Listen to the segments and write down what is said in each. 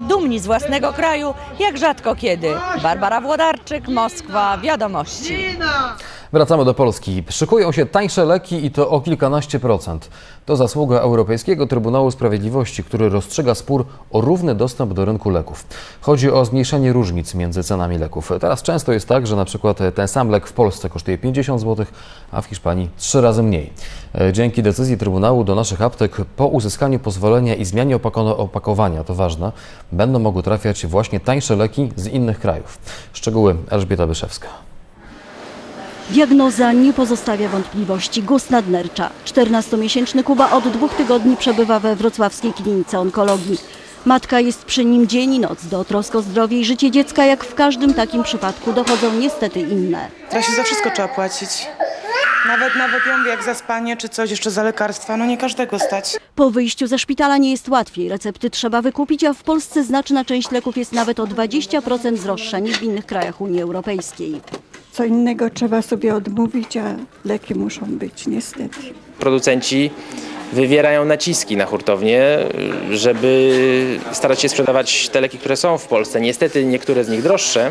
Dumni z własnego kraju, jak rzadko kiedy. Barbara Włodarczyk, Moskwa, Wiadomości. Wracamy do Polski. Szykują się tańsze leki i to o kilkanaście procent. To zasługa Europejskiego Trybunału Sprawiedliwości, który rozstrzyga spór o równy dostęp do rynku leków. Chodzi o zmniejszenie różnic między cenami leków. Teraz często jest tak, że na przykład ten sam lek w Polsce kosztuje 50 zł, a w Hiszpanii trzy razy mniej. E, Dzięki decyzji Trybunału do naszych aptek po uzyskaniu pozwolenia i zmianie opako- opakowania, to ważne, będą mogły trafiać właśnie tańsze leki z innych krajów. Szczegóły Elżbieta Byszewska. Diagnoza nie pozostawia wątpliwości. Gust nadnercza. 14-miesięczny Kuba od dwóch tygodni przebywa we wrocławskiej klinice onkologii. Matka jest przy nim dzień i noc. Do trosk o zdrowie i życie dziecka, jak w każdym takim przypadku, dochodzą niestety inne. Teraz się za wszystko trzeba płacić. Nawet, nawet ja mówię, jak za spanie czy coś, jeszcze za lekarstwa, no nie każdego stać. Po wyjściu ze szpitala nie jest łatwiej. Recepty trzeba wykupić, a w Polsce znaczna część leków jest nawet o 20% droższa niż w innych krajach Unii Europejskiej. Co innego trzeba sobie odmówić, a leki muszą być niestety. producenci wywierają naciski na hurtownie, żeby starać się sprzedawać te leki, które są w Polsce. Niestety niektóre z nich droższe,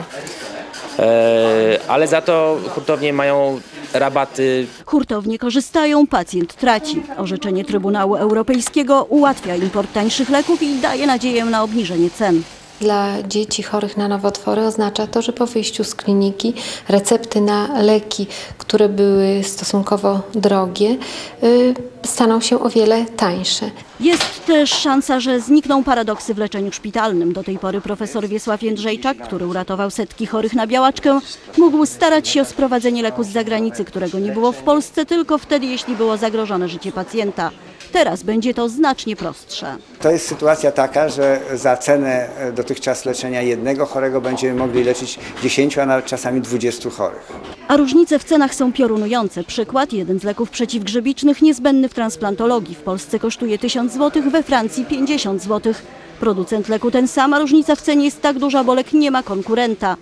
e, ale za to hurtownie mają rabaty Hurtownie korzystają, pacjent traci. Orzeczenie Trybunału Europejskiego ułatwia import tańszych leków i daje nadzieję na obniżenie cen. Dla dzieci chorych na nowotwory oznacza to, że po wyjściu z kliniki recepty na leki, które były stosunkowo drogie, y, staną się o wiele tańsze. Jest też szansa, że znikną paradoksy w leczeniu szpitalnym. Do tej pory profesor Wiesław Jędrzejczak, który uratował setki chorych na białaczkę, mógł starać się o sprowadzenie leku z zagranicy, którego nie było w Polsce, tylko wtedy, jeśli było zagrożone życie pacjenta. Teraz będzie to znacznie prostsze. To jest sytuacja taka, że za cenę dotychczas leczenia jednego chorego będziemy mogli leczyć 10, a nawet czasami 20 chorych. A różnice w cenach są piorunujące. Przykład, jeden z leków przeciwgrzybicznych niezbędny w transplantologii w Polsce kosztuje 1000 zł, we Francji 50 zł. Producent leku ten sam, a różnica w cenie jest tak duża, bo lek nie ma konkurenta.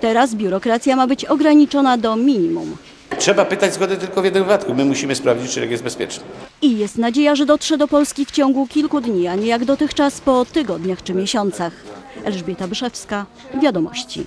Teraz biurokracja ma być ograniczona do minimum. Trzeba pytać zgody tylko w jednym wypadku. My musimy sprawdzić, czy lek jest bezpieczny. I jest nadzieja, że dotrze do Polski w ciągu kilku dni, a nie jak dotychczas po tygodniach czy miesiącach. Elżbieta Byszewska, Wiadomości.